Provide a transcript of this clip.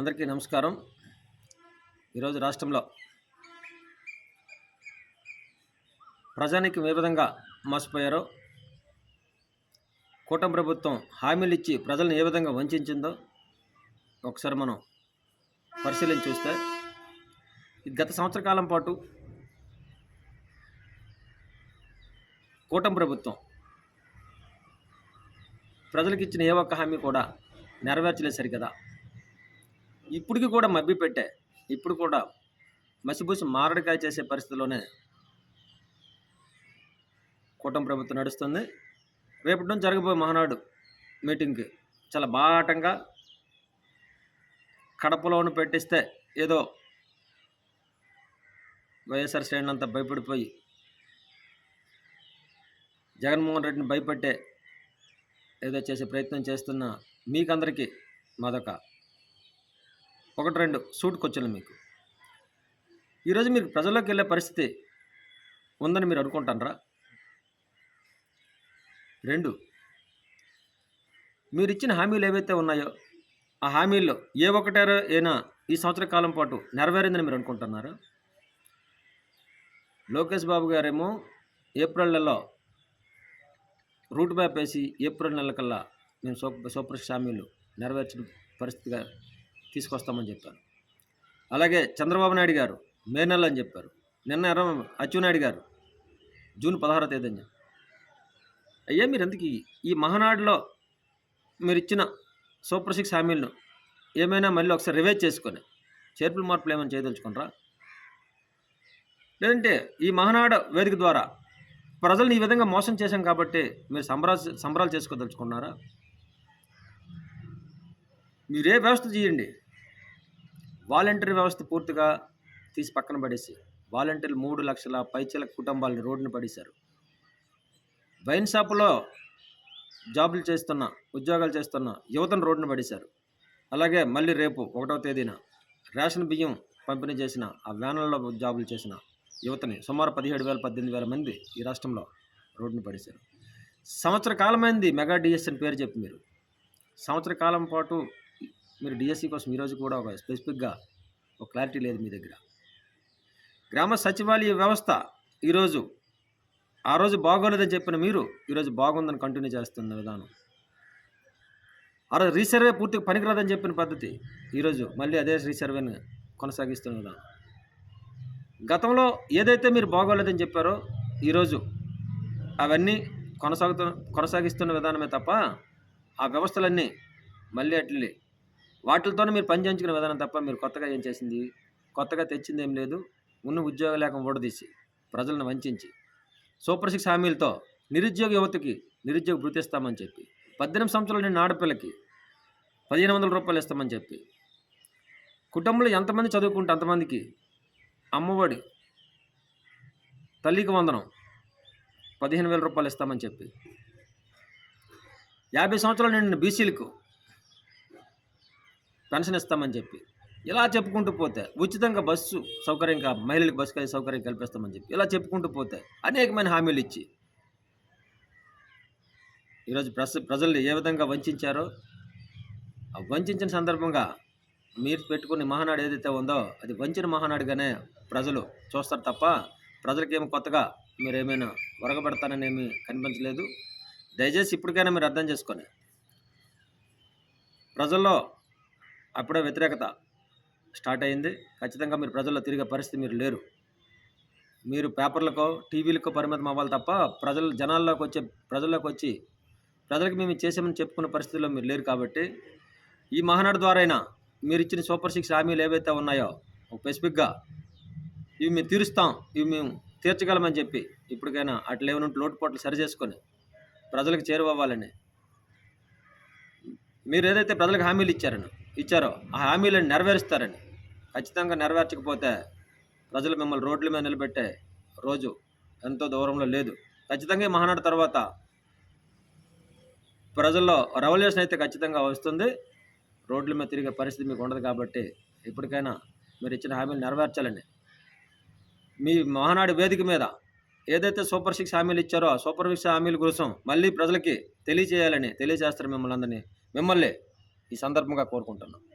అందరికీ నమస్కారం. ఈరోజు రాష్ట్రంలో ప్రజానికి ఏ విధంగా మోసపోయారో కూటమి ప్రభుత్వం హామీలు ఇచ్చి ప్రజలను ఏ విధంగా వంచిందో ఒకసారి మనం పరిశీలించి చూస్తే గత సంవత్సర కాలం పాటు కూటమి ప్రభుత్వం ప్రజలకు ఇచ్చిన ఏ ఒక్క హామీ కూడా నెరవేర్చలేదు సరికదా ఇప్పటికి కూడా మబ్బి పెట్టే ఇప్పుడు కూడా మసిబూసి మారడికాయ చేసే పరిస్థితిలోనే కూటమి ప్రభుత్వం నడుస్తుంది. రేపటి నుంచి జరగబోయే మహానాడు మీటింగ్కి చాలా బాటంగా కడపలోను పెట్టిస్తే ఏదో వైఎస్ఆర్ శ్రేణి అంతా భయపడిపోయి జగన్మోహన్ రెడ్డిని భయపెట్టే ఏదో చేసే ప్రయత్నం చేస్తున్న మీకందరికీ మాదొక ఒకటి రెండు సూట్ క్వశ్చన్లు మీకు. ఈరోజు మీరు ప్రజల్లోకి వెళ్ళే పరిస్థితి ఉందని మీరు అనుకుంటారా రెండు మీరు ఇచ్చిన హామీలు ఏవైతే ఉన్నాయో ఆ హామీల్లో ఏ ఒక్కటారో అయినా ఈ సంవత్సర కాలం పాటు నెరవేరిందని మీరు అనుకుంటున్నారా? లోకేష్ బాబు గారేమో ఏప్రిల్ నెలలో రూట్ మ్యాప్ వేసి ఏప్రిల్ నెల కల్లా మేము సూపర్ సూపర్ హామీలు నెరవేర్చిన పరిస్థితిగా తీసుకొస్తామని చెప్పారు. అలాగే చంద్రబాబు నాయుడు గారు మే నెల అని చెప్పారు. నిన్న ఎర్ర అచ్చునాయుడు గారు జూన్ పదహారో తేదీ అని చెప్పారు. అయ్యా మీరు ఎందుకు ఈ- ఈ మహానాడులో మీరు ఇచ్చిన సూపర్ సిక్స్ హామీలను ఏమైనా మళ్ళీ ఒకసారి రివైజ్ చేసుకొని చేర్పుల మార్పులు ఏమైనా చేయదలుచుకుంటారా? లేదంటే ఈ మహానాడు వేదిక ద్వారా ప్రజలను ఈ విధంగా మోసం చేశాం కాబట్టి మీరు సంబరా సంబరాలు చేసుకోదలుచుకున్నారా మీరే వ్యవస్థ చేయండి వాలంటరీ వ్యవస్థ పూర్తిగా తీసి పక్కన పడేసి వాలంటీర్లు మూడు లక్షల పైచల కుటుంబాలను రోడ్డును పడేశారు. వైన్ షాపులో జాబులు చేస్తున్న ఉద్యోగాలు చేస్తున్న యువతను రోడ్డును పడేశారు. అలాగే మళ్ళీ రేపు ఒకటవ తేదీన రేషన్ బియ్యం పంపిణీ చేసిన ఆ వ్యాన్లలో జాబులు చేసిన యువతని సుమారు పదిహేడు వేల పద్దెనిమిది వేల మంది ఈ రాష్ట్రంలో రోడ్డును పడేశారు. సంవత్సర కాలమైంది మెగా డిఎస్ అని పేరు చెప్పి మీరు. సంవత్సర కాలం పాటు మీరు డిఎస్సి కోసం ఈరోజు కూడా ఒక స్పెసిఫిక్గా ఒక క్లారిటీ లేదు మీ దగ్గర. గ్రామ సచివాలయ వ్యవస్థ ఈరోజు ఆ రోజు బాగోలేదని చెప్పిన మీరు ఈరోజు బాగుందని కంటిన్యూ చేస్తున్న విధానం. ఆ రోజు రీసర్వే పూర్తిగా పనికిరాదని చెప్పిన పద్ధతి ఈరోజు మళ్ళీ అదే రీసర్వేని కొనసాగిస్తున్న విధానం. గతంలో ఏదైతే మీరు బాగోలేదని చెప్పారో ఈరోజు అవన్నీ కొనసాగుతు కొనసాగిస్తున్న విధానమే తప్ప ఆ వ్యవస్థలన్నీ మళ్ళీ అట్లే వాటితోనే మీరు పని చేయించుకునే విధానం తప్ప మీరు కొత్తగా ఏం చేసింది? కొత్తగా తెచ్చింది ఏం లేదు. ఉన్న ఉద్యోగ లేక ఓడదీసి ప్రజలను వంచించి సూపర్ సిక్స్ హామీలతో నిరుద్యోగ యువతకి నిరుద్యోగ భృతిస్తామని చెప్పి పద్దెనిమిది సంవత్సరాలు నిన్న ఆడపిల్లకి పదిహేను వందల రూపాయలు ఇస్తామని చెప్పి కుటుంబంలో ఎంతమంది చదువుకుంటే అంతమందికి అమ్మఒడి తల్లికి వందనం పదిహేను వేల రూపాయలు ఇస్తామని చెప్పి యాభై సంవత్సరాలు నిండిన బీసీలకు పెన్షన్ ఇస్తామని చెప్పి. ఇలా చెప్పుకుంటూ పోతే ఉచితంగా బస్సు సౌకర్యం కా మహిళలకు బస్సు సౌకర్యం కల్పిస్తామని చెప్పి ఇలా చెప్పుకుంటూ పోతే అనేకమైన హామీలు ఇచ్చి. ఈరోజు ప్రజ ప్రజల్ని ఏ విధంగా వంచారో ఆ వంచిన సందర్భంగా మీరు పెట్టుకునే మహానాడు ఏదైతే ఉందో అది వంచిన మహానాడుగానే ప్రజలు చూస్తారు తప్ప ప్రజలకేమో కొత్తగా మీరు ఏమైనా ఏమీ కనిపించలేదు. దయచేసి ఇప్పటికైనా మీరు అర్థం చేసుకొని ప్రజల్లో అప్పుడే వ్యతిరేకత స్టార్ట్ అయింది ఖచ్చితంగా మీరు ప్రజల్లో తిరిగే పరిస్థితి మీరు లేరు. మీరు పేపర్లకో టీవీలకో పరిమితం అవ్వాలి తప్ప ప్రజలు జనాల్లోకి వచ్చే ప్రజల్లోకి వచ్చి ప్రజలకు మేము చేసామని చెప్పుకునే పరిస్థితిలో మీరు లేరు కాబట్టి ఈ మహానాడు ద్వారా అయినా మీరు ఇచ్చిన సూపర్ సిక్స్ హామీలు ఏవైతే ఉన్నాయో ఒక స్పెసిఫిక్గా ఇవి మేము తీరుస్తాం ఇవి మేము తీర్చగలమని చెప్పి ఇప్పటికైనా అట్లా ఏమైనా ఉంటే లోటుపాట్లు సరి చేసుకొని ప్రజలకు చేరువవ్వాలని. మీరు ఏదైతే ప్రజలకు హామీలు ఇచ్చారని ఇచ్చారో. ఆ హామీలను నెరవేరుస్తారని. ఖచ్చితంగా నెరవేర్చకపోతే ప్రజలు మిమ్మల్ని రోడ్ల మీద నిలబెట్టే రోజు ఎంతో దూరంలో లేదు. ఖచ్చితంగా మహానాడు తర్వాత ప్రజల్లో రెవల్యూషన్ అయితే ఖచ్చితంగా వస్తుంది. రోడ్ల మీద తిరిగే పరిస్థితి మీకు ఉండదు కాబట్టి ఇప్పటికైనా మీరు ఇచ్చిన హామీలు నెరవేర్చాలండి మీ మహానాడు వేదిక మీద ఏదైతే సూపర్ సిక్స్ హామీలు ఇచ్చారో ఆ సూపర్ సిక్స్ హామీల కోసం మళ్ళీ ప్రజలకి తెలియజేయాలని తెలియజేస్తారు మిమ్మల్ని అందరినీ. మిమ్మల్ని ఈ సందర్భంగా కోరుకుంటున్నాను